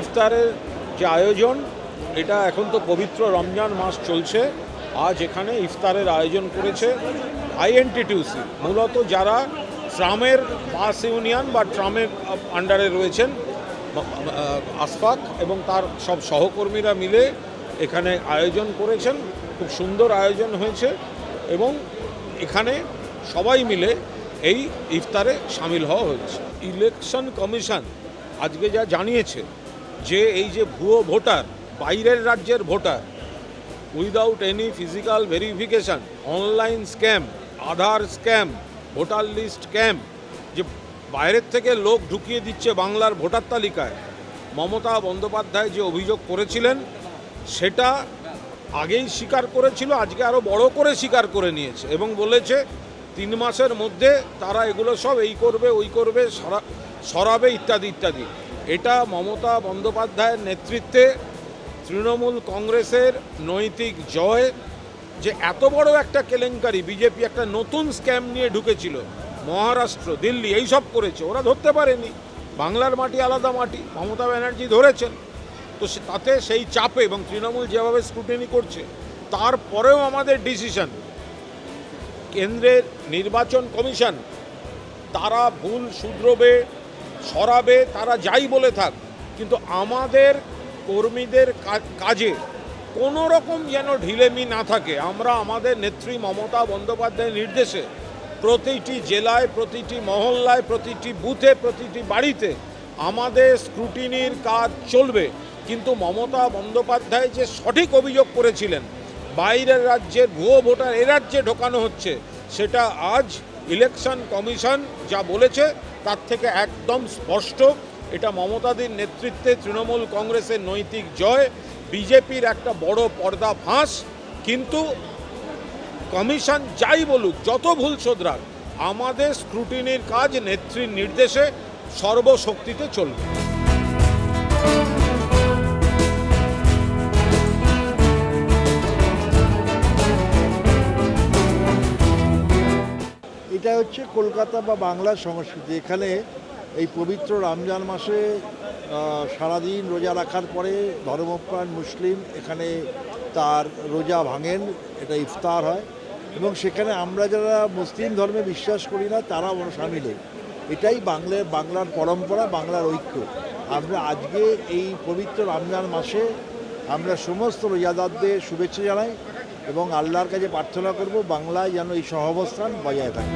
ইফতারের যে আয়োজন, এটা এখন তো পবিত্র রমজান মাস চলছে। আজ এখানে ইফতারের আয়োজন করেছে আইএনটিটিউসি। মূলত যারা ট্রামের বাস ইউনিয়ন বা ট্রামের আন্ডারে রয়েছেন আসফাক এবং তার সব সহকর্মীরা মিলে এখানে আয়োজন করেছেন। খুব সুন্দর আয়োজন হয়েছে এবং এখানে সবাই মিলে এই ইফতারে সামিল হওয়া হয়েছে ইলেকশন কমিশন আজকে যা জানিয়েছে যে এই যে ভুয়ো ভোটার, বাইরের রাজ্যের voter without any physical verification online scam Aadhaar scam voter list scam যে বাইরের থেকে লোক ঢুকিয়ে দিচ্ছে বাংলার ভোটার তালিকায়, মমতা বন্দ্যোপাধ্যায় যে অভিযোগ করেছিলেন, সেটা আগেই স্বীকার করেছিল, আজকে আরও বড় করে স্বীকার করে নিয়েছে এবং বলেছে, তিন মাসের মধ্যে তারা এগুলো সব এই করবে, ওই করবে, সরা- সরাবে, ইত্যাদি ইত্যাদি। এটা মমতা বন্দ্যোপাধ্যায়ের নেতৃত্বে তৃণমূল কংগ্রেসের নৈতিক জয় যে এত বড় একটা কেলেঙ্কারি, বিজেপি একটা নতুন স্ক্যাম নিয়ে ঢুকেছিল, মহারাষ্ট্র, দিল্লি, এই সব করেছে, ওরা ধরতে পারেনি। বাংলার মাটি আলাদা মাটি, মমতা ব্যানার্জি ধরেছেন। তো তাতে সেই চাপে এবং তৃণমূল যেভাবে স্ক্রুটিনি করছে, তারপরেও আমাদের ডিসিশন কেন্দ্রের নির্বাচন কমিশন, তারা ভুল শুধরবে সরাবে, তারা যাই বলে থাক। কিন্তু আমাদের কর্মীদের কাজে কোনো রকম যেন ঢিলেমি না থাকে। আমরা আমাদের নেত্রী মমতা বন্দ্যোপাধ্যায়ের নির্দেশে প্রতিটি জেলায়, প্রতিটি মহল্লায়, প্রতিটি বুথে, প্রতিটি বাড়িতে আমাদের স্ক্রুটিনির কাজ চলবে। কিন্তু মমতা বন্দ্যোপাধ্যায় যে সঠিক অভিযোগ করেছিলেন, বাইরের রাজ্যের ভুয়ো ভোটার এ রাজ্যে ঢোকানো হচ্ছে, সেটা আজ ইলেকশন কমিশন যা বলেছে তার থেকে একদম স্পষ্ট, এটা মমতাদির নেতৃত্বে তৃণমূল কংগ্রেসের নৈতিক জয়, বিজেপির একটা বড় পর্দা ফাঁস, কিন্তু কমিশন যাই বলুক, যত ভুল শোধরাক, আমাদের স্ক্রুটিনির কাজ নেত্রীর নির্দেশে সর্বশক্তিতে চলবে। হচ্ছে কলকাতা বা বাংলার সংস্কৃতি। এখানে এই পবিত্র রমজান মাসে সারাদিন রোজা রাখার পরে ধর্মপ্রাণ মুসলিম এখানে তার রোজা ভাঙেন, এটা ইফতার হয়। এবং সেখানে আমরা যারা মুসলিম ধর্মে বিশ্বাস করি না, তারাও সামিল হই। এটাই বাংলার বাংলার পরম্পরা, বাংলার ঐক্য। আমরা আজকে এই পবিত্র রমজান মাসে আমরা সমস্ত রোজাদারদের শুভেচ্ছা জানাই এবং আল্লাহর কাছে প্রার্থনা করব, বাংলায় যেন এই সহাবস্থান বজায় থাকে।